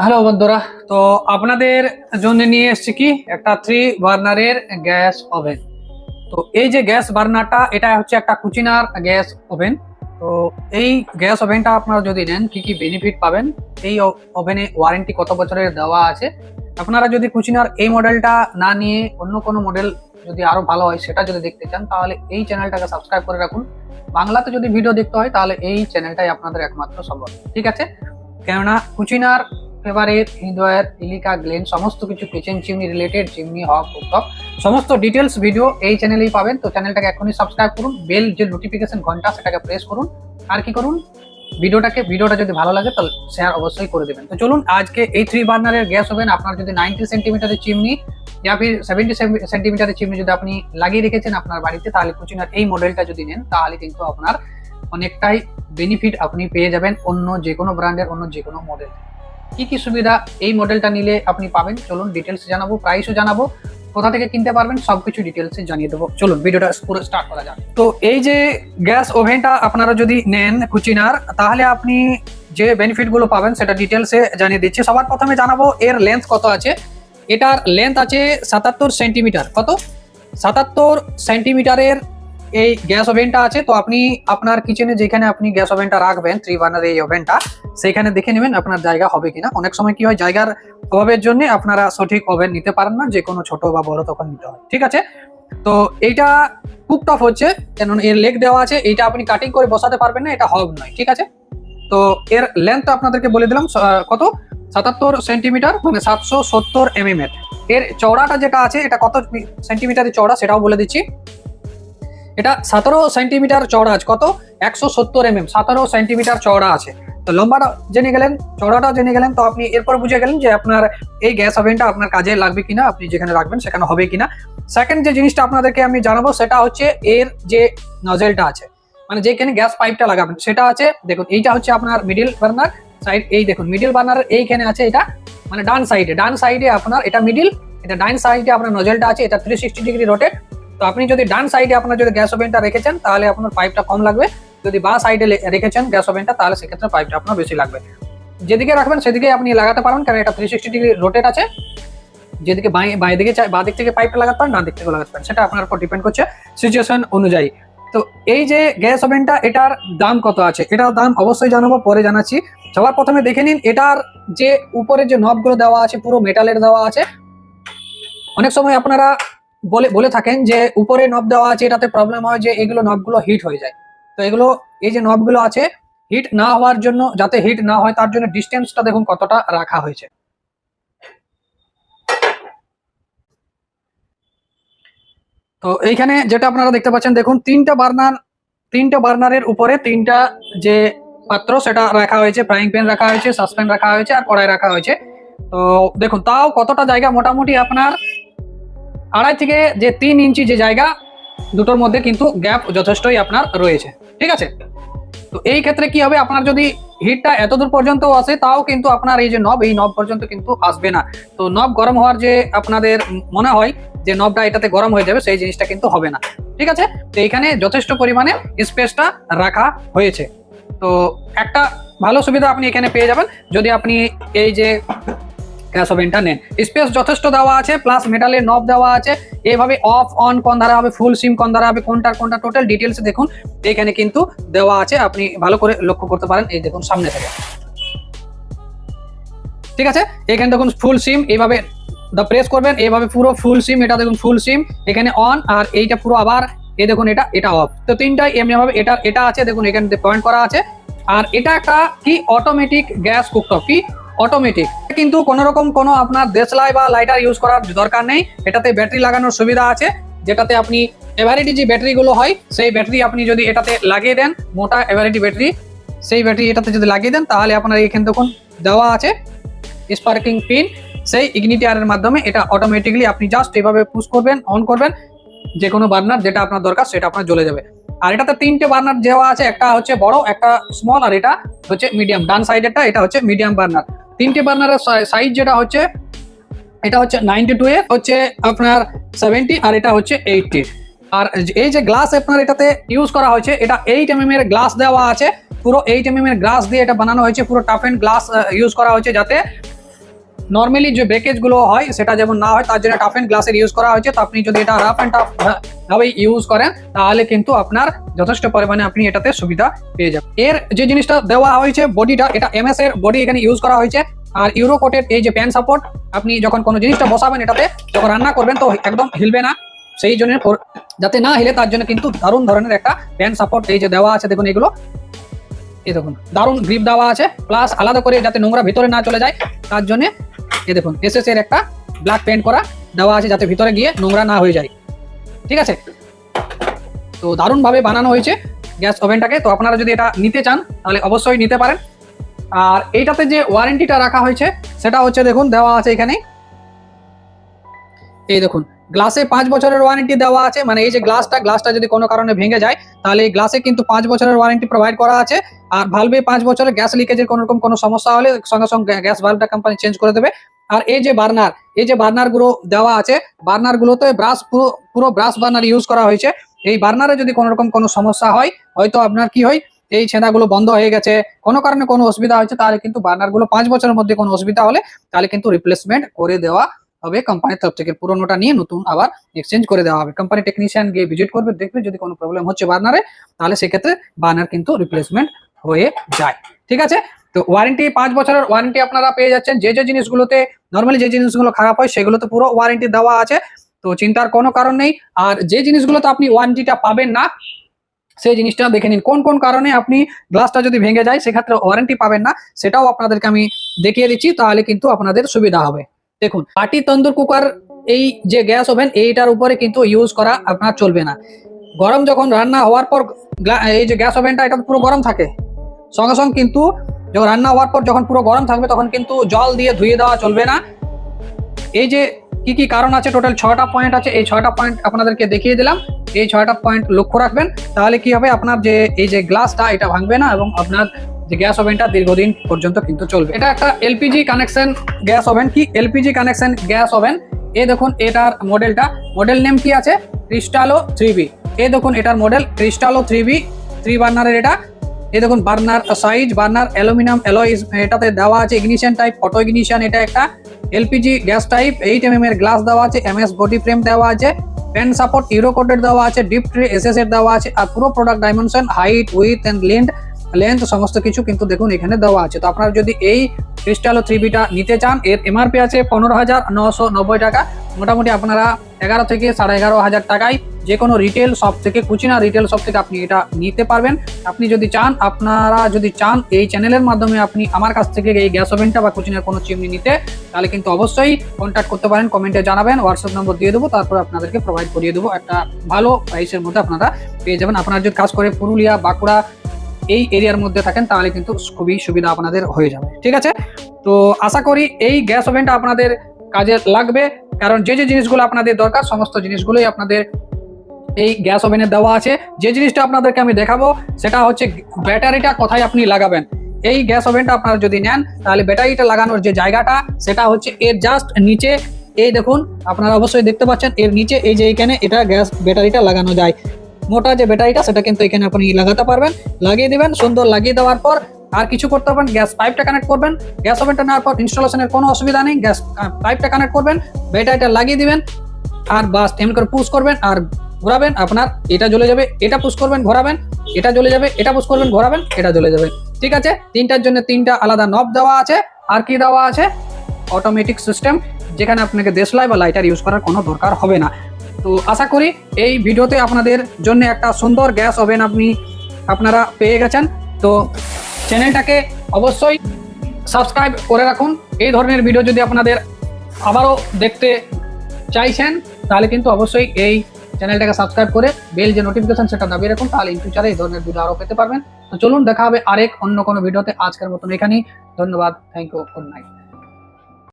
Hello বন্ধুরা, তো আপনাদের জন্য নিয়ে এসেছি কি? একটা থ্রি বার্নারের গ্যাস ওভেন। তো এই যে গ্যাস বার্নারটা, এটা হচ্ছে একটা কুচিনার গ্যাস ওভেন। তো এই গ্যাস ওভেনটা আপনারা যদি নেন, কি কি বেনিফিট পাবেন? এই ওভেনে ওয়ারেন্টি কত বছরের দেওয়া আছে? আপনারা যদি কুচিনার এই মডেলটা না নিয়ে অন্য কোনো মডেল যদি আরও ভালো হয়, সেটা যদি দেখতে চান, তাহলে এই চ্যানেলটাকে সাবস্ক্রাইব করে রাখুন। বাংলাতে যদি ভিডিও দেখতে হয়, তাহলে এই চ্যানেলটাই আপনাদের একমাত্র সম্ভব ঠিক আছে? কেননা কুচিনার ফেভারেট হিন্দওয়ার ইলিকা গ্লেন, সমস্ত কিছু kitchen chimney related chimney, hob cooktop সমস্ত ডিটেলস ভিডিও এই চ্যানেলেই পাবেন। তো চ্যানেলটাকে এখনই সাবস্ক্রাইব করুন বেল যে নোটিফিকেশন ঘণ্টা সেটাকে প্রেস করুন। আর কি করুন? ভিডিওটাকে ভিডিওটা যদি ভালো লাগে তাহলে শেয়ার অবশ্যই করে দেবেন। তো চলুন, আজকে এই থ্রি বার্নারের গ্যাস ওভেন আপনার যদি নাইনটি সেন্টিমিটারের চিমনি ইয়া ফির সেভেন্টি সেন্টিমিটারের চিমনি যদি আপনি লাগিয়ে রেখেছেন আপনার বাড়িতে, তাহলে কুচিনার এই মডেলটা যদি নেন, তাহলে কিন্তু আপনার অনেকটাই বেনিফিট আপনি পেয়ে যাবেন অন্য যে কোনো ব্র্যান্ডের অন্য যে কোনো মডেল কি কি সুবিধা এই মডেলটা নিলে আপনি পাবেন? চলুন ডিটেলস জানাব প্রাইসও জানাব, কোথা থেকে কিনতে পারবেন সবকিছু ডিটেলসে জানিয়ে দেবো। চলুন, ভিডিওটা পুরো স্টার্ট করা যাক। তো এই যে গ্যাস ওভেনটা আপনারা যদি নেন কুচিনার তাহলে আপনি যে বেনিফিটগুলো পাবেন সেটা ডিটেলসে জানিয়ে দিচ্ছি। সবার প্রথমে জানাব এর লেন্থ কত আছে? এটার লেন্থ আছে সাতাত্তর সেন্টিমিটার কত? সাতাত্তর সেন্টিমিটারের এই গ্যাস ওভেনটা আছে, তো আপনি আপনার কিচেনে যেখানে আপনি গ্যাস ওভেনটা রাখবেন থ্রি বার্নার এই ওভেনটা সেইখানে দেখে নেবেন আপনার জায়গা হবে কিনা। অনেক সময় কি হয়, জায়গার অভাবের জন্য আপনারা সঠিক ওভেন নিতে পারেন না যে কোনো ছোট বা বড় তখন নিতে হয়, ঠিক আছে? তো এইটা কুকটপ হচ্ছে কেন এর লেগ দেওয়া আছে, এইটা আপনি কাটিং করে বসাতে পারবেন না, এটা হব নয়, ঠিক আছে? তো এর লেন্থ আপনাদেরকে বলে দিলাম কত? সাতাত্তর সেন্টিমিটার মানে সাতশো সত্তর এমএম এর। এর চওড়াটা যেটা আছে, এটা কত সেন্টিমিটারের চওড়া সেটাও বলে দিচ্ছি। এটা সতেরো সেন্টিমিটার চওড়া আছে। কত? একশো সত্তর এমএম। সতেরো সেন্টিমিটার চওড়া আছে। তো লম্বাটা জেনে গেলেন, চওড়াটা জেনে গেলেন, তো আপনি এরপর বুঝে গেলেন যে আপনার এই গ্যাস ওভেনটা আপনার কাজে লাগবে কিনা, আপনি যেখানে রাখবেন সেখানে হবে কিনা। সেকেন্ড যে জিনিসটা আপনাদেরকে আমি জানাব, সেটা হচ্ছে এর যে নজেলটা আছে। মানে যেখানে গ্যাস পাইপটা লাগাবেন, সেটা আছে, দেখুন, এইটা হচ্ছে আপনার মিডিল বার্নার সাইড এই দেখুন মিডিল বার্নার এইখানে আছে এটা মানে ডান সাইডে ডান সাইডে আপনার এটা মিডিল এটা ডান সাইডে আপনার নজেলটা আছে, এটা থ্রি সিক্সটি ডিগ্রি রোটেট তো আপনি যদি ডান সাইডে আপনার যদি গ্যাস ওভেনটা রেখেছেন, তাহলে আপনার পাইপটা কম লাগবে। যদি বা সাইডে রেখেছেন গ্যাস ওভেনটা তাহলে সেক্ষেত্রে পাইপটা আপনার বেশি লাগবে। যেদিকে রাখবেন সেদিকে আপনি লাগাতে পারেন কারণ এটা থ্রি সিক্সটি ডিগ্রি রোটেট আছে। যেদিকে বাঁ দিকে বাঁ দিক থেকে পাইপটা লাগাতে পারেন, ডান দিক থেকে লাগাতে পারেন। সেটা আপনার উপর ডিপেন্ড করছে সিচুয়েশন অনুযায়ী। তো এই যে গ্যাস ওভেনটা এটার দাম কত আছে? এটার দাম অবশ্যই জানাব, পরে জানাচ্ছি। সবার প্রথমে দেখে নিন, এটার যে উপরে যে নবগুলো দেওয়া আছে, পুরো মেটালের দেওয়া আছে। অনেক সময় আপনারা বলে বলে থাকেন যে উপরে নব দেওয়া আছে, এটাতে প্রবলেম হয় যে এগুলো নবগুলো হিট হয়ে যায়। তো এগুলো, এই যে নবগুলো আছে হিট না হওয়ার জন্য, যাতে হিট না হয়, তার জন্য ডিস্টেন্সটা দেখুন কতটা রাখা হয়েছে। তো এইখানে যেটা আপনারা দেখতে পাচ্ছেন, দেখুন, তিনটা বার্নার তিনটা বার্নারের উপরে তিনটা যে পাত্র, সেটা রাখা হয়েছে ফ্রাইং প্যান রাখা হয়েছে সাসপ্যান রাখা হয়েছে, আর কড়াই রাখা হয়েছে। তো দেখুন, তাও কতটা জায়গা, মোটামুটি আপনার আড়াই থেকে যে তিন ইঞ্চি যে জায়গা, দুটোর মধ্যে কিন্তু গ্যাপ যথেষ্টই আপনার রয়েছে। ঠিক আছে? তো এই ক্ষেত্রে কি হবে? আপনার যদি হিটটা এতদূর পর্যন্ত আসে, তাও কিন্তু আপনার এই যে নব এই নব পর্যন্ত কিন্তু আসবে না। তো নব গরম হওয়ার যে আপনাদের মনে হয় যে নবটা এটাতে গরম হয়ে যাবে, সেই জিনিসটা কিন্তু হবে না। ঠিক আছে? তো এখানে যথেষ্ট পরিমাণে স্পেসটা রাখা হয়েছে। তো একটা ভালো সুবিধা আপনি এখানে পেয়ে যাবেন। যদি আপনি এই যে ওভেনটা নেন স্পেস যথেষ্ট দেওয়া আছে, প্লাস মেটালের নব দেওয়া আছে। এইভাবে অফ, অন, কোন ধারা হবে, ফুল সিম, কোন ধারা হবে কোনটার কোনটা, টোটাল ডিটেলস দেখুন। এখানে কিন্তু দেওয়া আছে, আপনি ভালো করে লক্ষ্য করতে পারেন। এই দেখুন সামনে থেকে। ঠিক আছে? এখানে দেখুন ফুল সিম এইভাবে দা, প্রেস করবেন। এইভাবে পুরো ফুল সিম, এটা দেখুন ফুল সিম। এখানে অন, আর এইটা পুরো আবার এই দেখুন এটা এটা অফ। তো তিনটাই এমনি ভাবে এটা এটা আছে, দেখুন এখানে পয়েন্ট করা আছে। আর এটা একটা কি অটোমেটিক গ্যাস কুকটপ কি? অটোমেটিক কিন্তু কোন রকম কোনো আপনার দেশলাই বা লাইটার ইউজ করার দরকার নেই। এটাতে ব্যাটারি লাগানোর সুবিধা আছে, যেটাতে আপনি এভারিটি যে ব্যাটারিগুলো হয়, সেই ব্যাটারি আপনি যদি এটাতে লাগিয়ে দেন, মোটা এভারিটি ব্যাটারি সেই ব্যাটারি এটাতে যদি লাগিয়ে দেন, তাহলে আপনার এখানে দেখুন দেওয়া আছে স্পার্কিং পিন সেই ইগনিটিয়ারের মাধ্যমে এটা অটোমেটিকলি আপনি জাস্ট এভাবে পুশ করবেন অন করবেন যে কোনো বার্নার যেটা আপনার দরকার সেটা আপনার জ্বলে যাবে। আর এটাতে তিনটে বার্নার দেওয়া আছে, একটা হচ্ছে বড়, একটা স্মল আর এটা হচ্ছে মিডিয়াম ডান সাইডেরটা এটা হচ্ছে মিডিয়াম বার্নার তিনটে বার্নারের সাইজ যেটা হচ্ছে, এটা হচ্ছে নাইনটি টু এর, হচ্ছে আপনার সেভেন্টি আর এটা হচ্ছে এইটটি আর এই যে গ্লাস আপনার এটাতে ইউজ করা হয়েছে, এটা এইট এম এর গ্লাস দেওয়া আছে। পুরো এইট এম এর গ্লাস দিয়ে এটা বানানো হয়েছে, পুরো টাফ এন্ড গ্লাস ইউজ করা হয়েছে যাতে নর্মালি যে ব্রেকেজগুলো হয়, সেটা যেমন না হয়, তার জন্য টাফ এন্ড গ্লাসের ইউজ করা হয়েছে। তো আপনি যদি এটা রাফ অ্যান্ড টাফ ভাবে ইউজ করেন, তাহলে কিন্তু আপনার যথেষ্ট পরিমাণে আপনি এটাতে সুবিধা পেয়ে যাবেন। এর যে জিনিসটা দেওয়া হয়েছে বডিটা এটা এমএস এর বডি এখানে ইউজ করা হয়েছে। আর ইউরোকোটের এই যে প্যান সাপোর্ট আপনি যখন কোনো জিনিসটা বসাবেন এটাতে, যখন রান্না করবেন, তো একদম হিলবে না। সেই জন্য যাতে না হিলে, তার জন্য কিন্তু দারুণ ধরনের একটা প্যান সাপোর্ট এই যে দেওয়া আছে, দেখুন এগুলো। এই দেখুন, দারুণ গ্রিপ দেওয়া আছে। প্লাস আলাদা করে যাতে নোংরা ভিতরে না চলে যায়, তার জন্য এই দেখুন এসএস এর একটা ব্ল্যাক পেন্ট করা দেওয়া আছে যাতে ভিতরে গিয়ে নোংরা না হয়ে যায়। ঠিক আছে? তো দারুণভাবে বানানো হয়েছে গ্যাস ওভেনটাকে। তো আপনারা যদি এটা নিতে চান, তাহলে অবশ্যই নিতে পারেন। আর এইটাতে যে ওয়ারেন্টিটা রাখা হয়েছে, সেটা হচ্ছে দেখুন, দেওয়া আছে এখানে। এই দেখুন গ্লাসে পাঁচ বছরের ওয়ারেন্টি দেওয়া আছে। মানে এই যে গ্লাসটা গ্লাসটা যদি কোনো কারণে ভেঙে যায়, তাহলে এই গ্লাসে কিন্তু পাঁচ বছরের ওয়ারেন্টি প্রোভাইড করা আছে। আর ভালভে পাঁচ বছরের গ্যাস লিকেজের কোনো রকম কোনো সমস্যা হলে সঙ্গে সঙ্গে গ্যাস ভালভটা কোম্পানি চেঞ্জ করে দেবে। আর এই যে বার্নার এই যে বার্নারগুলো দেওয়া আছে বার্নার গুলোতে ব্রাশ পুরো পুরো ব্রাশ বার্নার ইউজ করা হয়েছে। এই বার্নারে যদি কোনো রকম কোনো সমস্যা হয়, হয়তো আপনার কি হয়, এই ছেঁদাগুলো বন্ধ হয়ে গেছে। কোনো কারণে কোনো অসুবিধা হয়েছে, তাহলে কিন্তু বার্নারগুলো পাঁচ বছরের মধ্যে কোনো অসুবিধা হলে তাহলে কিন্তু রিপ্লেসমেন্ট করে দেওয়া হবে। কোম্পানির তরফ থেকে পুরোনোটা নিয়ে নতুন আবার এক্সচেঞ্জ করে দেওয়া হবে। কোম্পানি টেকনিশিয়ান গিয়ে ভিজিট করবে, দেখবে যদি কোনো প্রবলেম হচ্ছে বার্নারে, তাহলে সেক্ষেত্রে বার্নার কিন্তু রিপ্লেসমেন্ট হয়ে যায়। ঠিক আছে? তো ওয়ারেন্টি পাঁচ বছরের ওয়ারেন্টি আপনারা পেয়ে যাচ্ছেন। যে যে জিনিসগুলোতে নর্মালি যে জিনিসগুলো খারাপ হয়, সেগুলোতে পুরো ওয়ারেন্টি দেওয়া আছে। তো চিন্তার কোনো কারণ নেই। আর যে জিনিসগুলোতে আপনি ওয়ারেন্টিটা পাবেন না, সেই জিনিসটা দেখে নিন। কোন কোন কারণে আপনি গ্লাসটা যদি ভেঙে যায়, সেক্ষেত্রে ওয়ারেন্টি পাবেন না। সেটাও আপনাদেরকে আমি দেখিয়ে দিচ্ছি, তাহলে কিন্তু আপনাদের সুবিধা হবে। দেখুন, পাটি তন্দুর কুকার, এই যে গ্যাস ওভেন, এইটার উপরে কিন্তু ইউজ করা আপনার চলবে না। গরম যখন রান্না হওয়ার পর এই যে গ্যাস ওভেনটা, এটা পুরো গরম থাকে। সঙ্গে সঙ্গে কিন্তু যখন রান্না হওয়ার পর যখন পুরো গরম থাকবে, তখন কিন্তু জল দিয়ে ধুয়ে দেওয়া চলবে না। এই যে কি কি কারণ আছে টোটাল ছয়টা পয়েন্ট আছে, এই ছয়টা পয়েন্ট আপনাদেরকে দেখিয়ে দিলাম। এই ছয়টা পয়েন্ট লক্ষ্য রাখবেন, তাহলে কি হবে, আপনার যে, এই যে গ্লাসটা, এটা ভাঙবে না এবং আপনার যে গ্যাস ওভেনটা দীর্ঘদিন পর্যন্ত কিন্তু চলবে। এটা একটা এলপিজি কানেকশন গ্যাস ওভেন। কি এলপিজি কানেকশন গ্যাস ওভেন? এ দেখুন, এটার মডেলটা। মডেল নেম কি আছে? ক্রিস্টালো থ্রি এই দেখুন, এটার model cristallo three B three বার্নারের এটা। এ দেখুন, burner size, burner aluminium alloy এটাতে দেওয়া আছে ইগনিশন টাইপ, অটো ইগনিশন, এটা একটা LPG gas type. Eight M এর গ্লাস দেওয়া আছে এমএস বডি ফ্রেম দেওয়া আছে, পেন সাপোর্ট, ইউরো কোটের দেওয়া আছে, ডিপ ট্রে এসএস এর দেওয়া আছে, আর পুরো product dimension, height, width, and length length সমস্ত কিছু কিন্তু দেখুন এখানে দেওয়া আছে। তো আপনারা যদি এই ক্রিস্টালো থ্রি বিটা নিতে চান, এর এমআরপি আছে পনেরো হাজার নশো নব্বই টাকা। মোটামুটি আপনারা এগারো থেকে সাড়ে এগারো হাজার টাকায় যে কোনো রিটেল শপ থেকে, কুচিনা রিটেল শপ থেকে আপনি এটা নিতে পারবেন। আপনি যদি চান, আপনারা যদি চান এই চ্যানেলের মাধ্যমে আপনি আমার কাছ থেকে এই গ্যাস ওভেনটা বা কুচিনার কোনো চিমনি নিতে, তাহলে কিন্তু অবশ্যই কন্ট্যাক্ট করতে পারেন কমেন্টে জানাবেন হোয়াটসঅ্যাপ নম্বর দিয়ে দেবো, তারপর আপনাদেরকে প্রোভাইড করিয়ে দেবো। একটা ভালো প্রাইসের মধ্যে আপনারা পেয়ে যাবেন। আপনারা যদি কাজ করে পুরুলিয়া, বাঁকুড়া এই এরিয়ার মধ্যে থাকেন, তাহলে কিন্তু খুবই সুবিধা আপনাদের হয়ে যাবে। ঠিক আছে? তো আশা করি এই গ্যাস ওভেনটা আপনাদের কাজে লাগবে, কারণ যে যে জিনিসগুলো আপনাদের দরকার, সমস্ত জিনিসগুলোই আপনাদের এই গ্যাস ওভেনে দেওয়া আছে। যে জিনিসটা আপনাদেরকে আমি দেখাবো, সেটা হচ্ছে ব্যাটারিটা কোথায় আপনি লাগাবেন। এই গ্যাস ওভেনটা আপনারা যদি নেন, তাহলে ব্যাটারিটা লাগানোর যে জায়গাটা, সেটা হচ্ছে এর জাস্ট নিচে। এই দেখুন, আপনারা অবশ্যই দেখতে পাচ্ছেন, এর নিচে, এই যে এখানে এটা গ্যাস ব্যাটারিটা লাগানো যায়। মোটা যে ব্যাটারিটা, সেটা কিন্তু এখানে আপনি লাগাতে পারবেন। লাগিয়ে দিবেন, সুন্দর লাগিয়ে দেওয়ার পর আর কিছু করতে পারবেন, গ্যাস পাইপটা কানেক্ট করবেন। গ্যাস ওভেনটা নেওয়ার পর ইনস্টলেশনের কোনো অসুবিধা নেই, গ্যাস পাইপটা কানেক্ট করবেন, ব্যাটারিটা লাগিয়ে দিবেন আর বাস এমন করে পুশ করবেন আর ঘোরাবেন। আপনার এটা জ্বলে যাবে, এটা পুশ করবেন, ঘোরাবেন। এটা জ্বলে যাবে, এটা পুশ করবেন, ঘোরাবেন, এটা জ্বলে যাবে। ঠিক আছে? তিনটার জন্য তিনটা আলাদা নব দেওয়া আছে। আর কি দেওয়া আছে? অটোমেটিক সিস্টেম যেখানে আপনাকে দেশলাই বা লাইটার ইউজ করার কোনো দরকার হবে না। তো আশা করি এই ভিডিওতে আপনাদের জন্য একটা সুন্দর গ্যাস ওভেন আপনি, আপনারা পেয়ে গেছেন। তো চ্যানেলটাকে অবশ্যই সাবস্ক্রাইব করে রাখুন। এই ধরনের ভিডিও যদি আপনাদের আবারও দেখতে চাইছেন, তাহলে কিন্তু অবশ্যই এই চ্যানেলটাকে সাবস্ক্রাইব করে বেল যে নোটিফিকেশন সেটা দাবিয়ে রাখুন, তাহলে ইন ফিউচারে এই ধরনের ভিডিও আরও পেতে পারবেন। তো চলুন, দেখা হবে আরেক অন্য কোনো ভিডিওতে। আজকের মতন এখানেই। ধন্যবাদ। Thank you good night